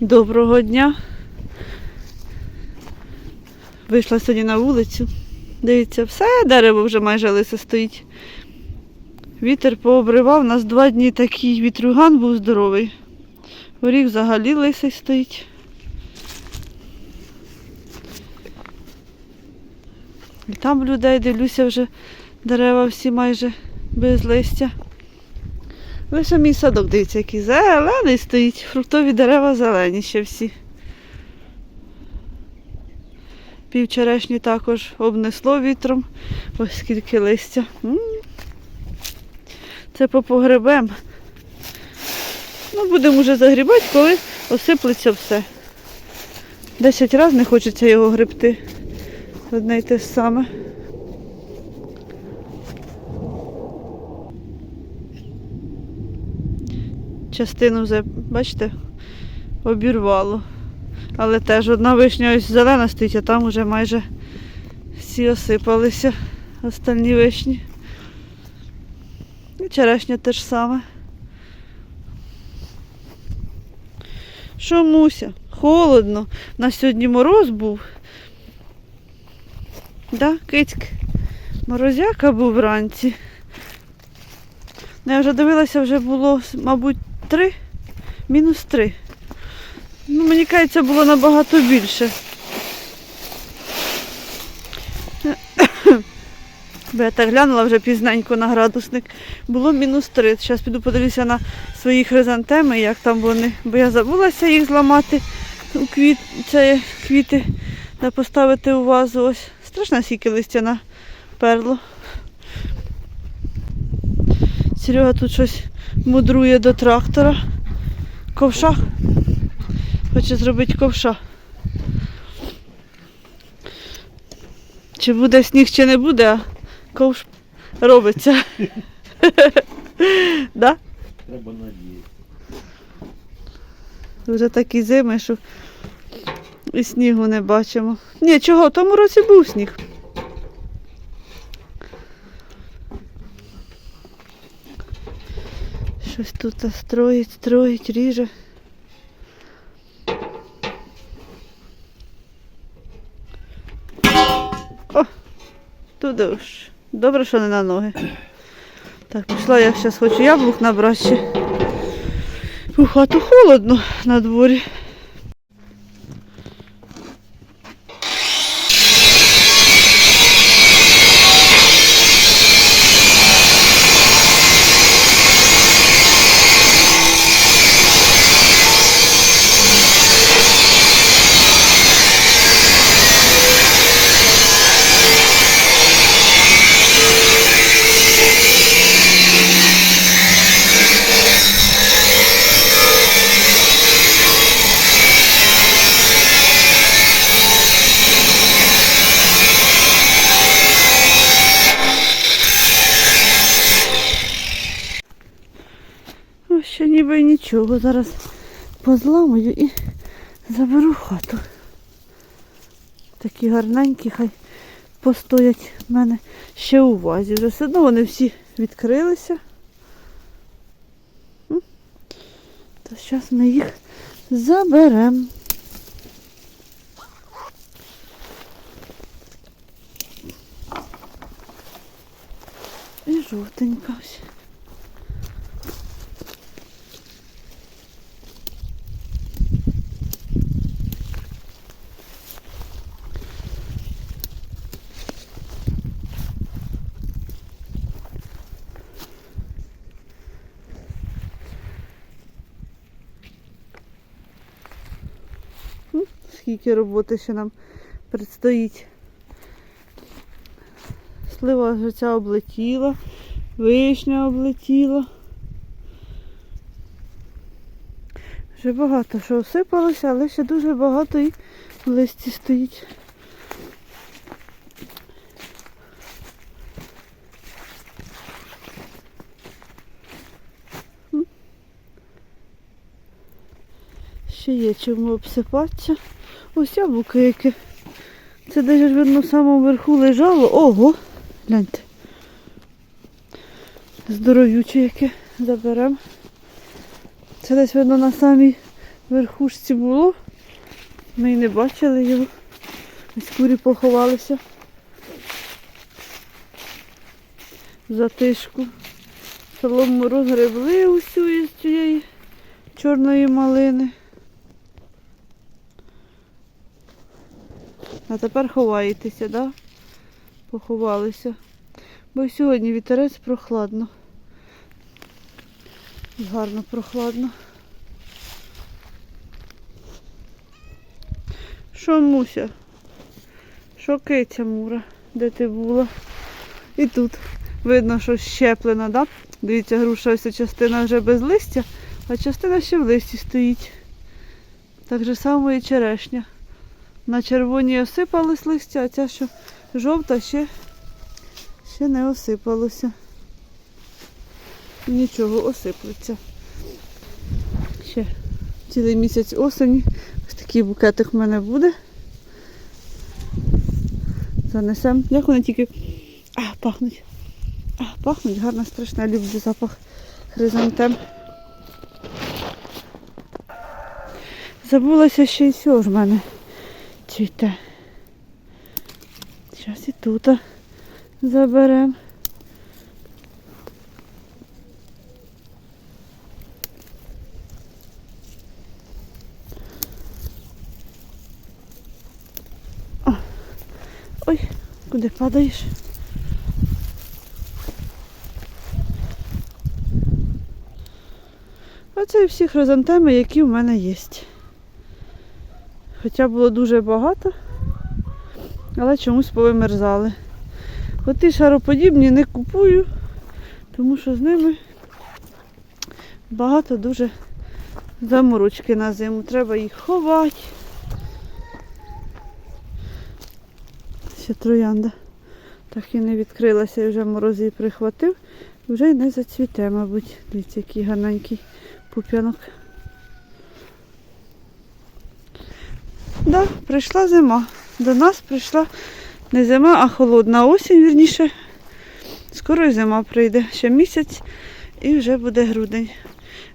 Доброго дня. Вийшла сьогодні на вулицю. Дивіться, все дерево вже майже лисе стоїть. Вітер пообривав, у нас два дні такий вітрюган був здоровий. Горіх взагалі лисий стоїть. І там людей дивлюся вже дерева всі майже без листя. Лише мій садок, дивіться, який зелений стоїть. Фруктові дерева зелені ще всі. Півчерешні також обнесло вітром. Ось скільки листя. Це по погребем. Ну, будемо вже загрібати, коли осиплеться все. Десять разів не хочеться його гребти. Одне й те саме. Частину вже, бачите, обірвало. Але теж одна вишня ось зелена стоїть, а там вже майже всі осипалися остальні вишні. І черешня теж саме. Що, Муся? Холодно. На сьогодні мороз був. Да, кицьк? Морозяка був вранці. Ну, Я вже дивилася, вже було, мабуть, три, мінус три. Ну, мені кажеться, було набагато більше. Бо я так глянула вже пізненько на градусник. Було мінус три. Зараз піду подивлюся на свої хризантеми, як там вони. Бо я забулася їх зламати у квіт... це, квіти та поставити у вазу. Ось. Страшно скільки листя наперло. Серега тут щось мудрує до трактора. Ковша. Хоче зробити ковша. Чи буде сніг, чи не буде, а ковш робиться. да? Треба надіятися. Вже такі зими, що і снігу не бачимо. Ні, чого, в тому році був сніг. Щось тут строїть, строїть, ріже. О, туди ж. Добре, що не на ноги. Так, пішла, я зараз хочу яблук набрати ще. хату холодно на дворі. Нічого. Зараз позламую і заберу хату. Такі гарненькі, хай постоять в мене ще у вазі. Вже все одно вони всі відкрилися. То зараз ми їх заберемо. І жовтенька ось. М, Скільки роботи ще нам предстоїть. Слива ця облетіла, вишня облетіла. Вже багато що осипалося, але ще дуже багато і в листі стоїть. Ще є чому обсипатися. Ось яблуки яке. Це десь видно в самому верху лежало. Ого! Гляньте. Здоровюче яке заберемо. Це десь видно на самій верхушці було. Ми й не бачили його. Ось курі поховалися. Затишку. Солому розгребли усю із цієї чорної малини. А тепер ховаєтеся, да? Поховалися. Бо сьогодні вітерець прохладно. Гарно прохладно. Що Муся? Що киця Мура? Де ти була? І тут видно, що щеплена, да? Дивіться, груша ось частина вже без листя, а частина ще в листі стоїть. Так же само і черешня. На червоній осипалось листя, а ця, що жовта, ще, ще не осипалося. Нічого, осиплеться. Ще цілий місяць осені. Ось такий букетик в мене буде. Занесемо. Як вони тільки а, пахнуть. А, пахнуть гарно, страшно. Я люблю запах хризантем. Забулася ще й сьо ж в мене цвіте. Зараз і тут заберемо. Ой, куди падаєш? Оце і всі хризантеми, які в мене є. Хоча було дуже багато, але чомусь повимерзали. От ті шароподібні не купую, тому що з ними багато дуже заморочки на зиму. Треба їх ховати. Ще троянда. Так і не відкрилася, вже мороз її прихватив. Вже й не зацвіте, мабуть. Дивіться, який гарненький пуп'янок. Да, прийшла зима. До нас прийшла не зима, а холодна осінь, вірніше. Скоро й зима прийде. Ще місяць і вже буде грудень.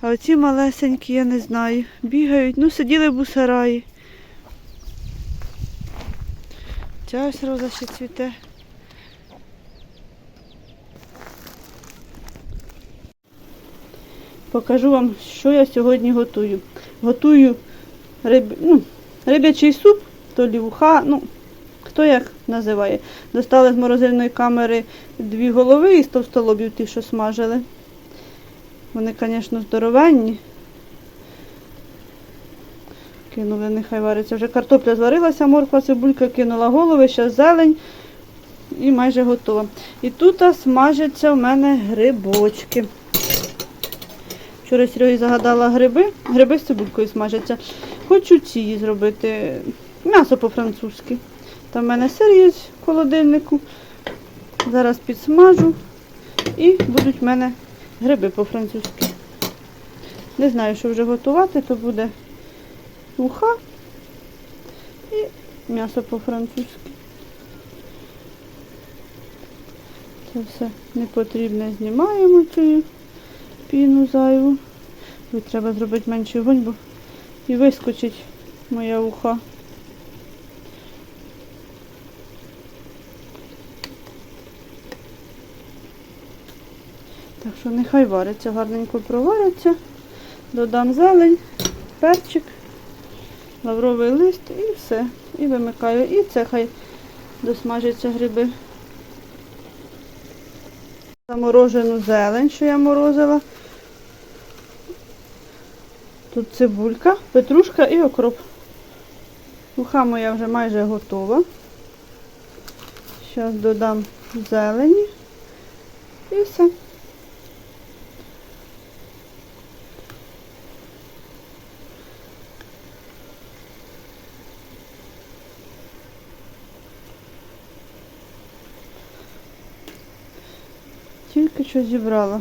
А оці малесенькі, я не знаю, бігають, ну сиділи б у сараї. Ця ось роза ще цвіте. Покажу вам, що я сьогодні готую. Готую риб... ну, риб'ячий суп, то лівуха, ну, хто як називає. Достали з морозильної камери дві голови із товстолобів, ті, що смажили. Вони, звісно, здоровенні. Кинули, нехай вариться. Вже картопля зварилася, морква, цибулька кинула голови, ще зелень і майже готова. І тут смажаться в мене грибочки. Вчора Серегі загадала гриби, гриби з цибулькою смажаться. Хочу ці зробити м'ясо по-французьки. Там в мене сир є в холодильнику. Зараз підсмажу і будуть в мене гриби по-французьки. Не знаю, що вже готувати, то буде уха і м'ясо по-французьки. Це все непотрібне знімаємо цю піну зайву. Тут треба зробити менший вогонь, бо і вискочить моя уха. Так що нехай вариться, гарненько провариться. Додам зелень, перчик, лавровий лист і все. І вимикаю. І це хай досмажаться гриби. Заморожену зелень, що я морозила. Тут цибулька, петрушка і окроп. Муха моя вже майже готова. Зараз додам зелені і все. Тільки що зібрала.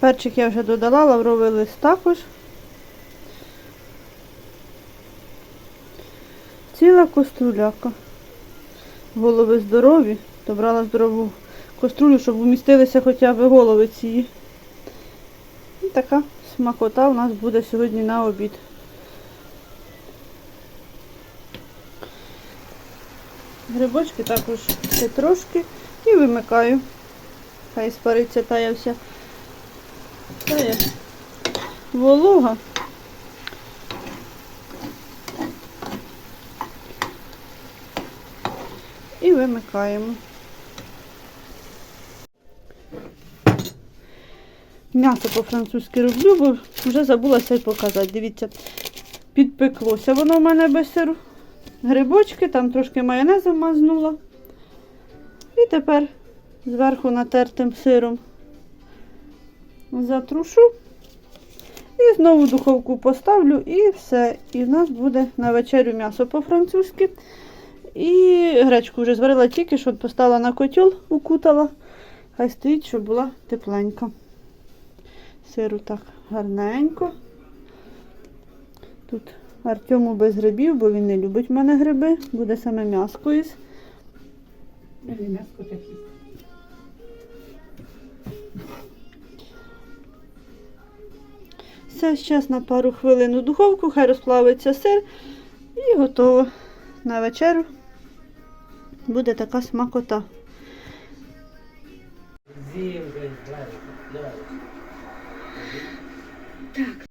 Перчик я вже додала, лавровий лист також. Ціла коструляка. Голови здорові, то брала здорову кострулю, щоб умістилися хоча б голови ці. І така смакота у нас буде сьогодні на обід. Грибочки також ще трошки і вимикаю. Хай спариться тая вся. Тая волога. І вимикаємо. М'ясо по-французьки роблю, бо вже забулася й показати. Дивіться, підпеклося воно в мене без сиру. Грибочки, там трошки майонезом мазнула. І тепер зверху натертим сиром затрушу. І знову духовку поставлю і все. І в нас буде на вечерю м'ясо по-французьки. І гречку вже зварила тільки, що поставила на котел, укутала. Хай стоїть, щоб була тепленька. Сиру так гарненько. Тут Артему без грибів, бо він не любить в мене гриби. Буде саме м'яско із. М'яско такі. Все, зараз на пару хвилин у духовку, хай розплавиться сир і готово. На вечерю буде така смакота.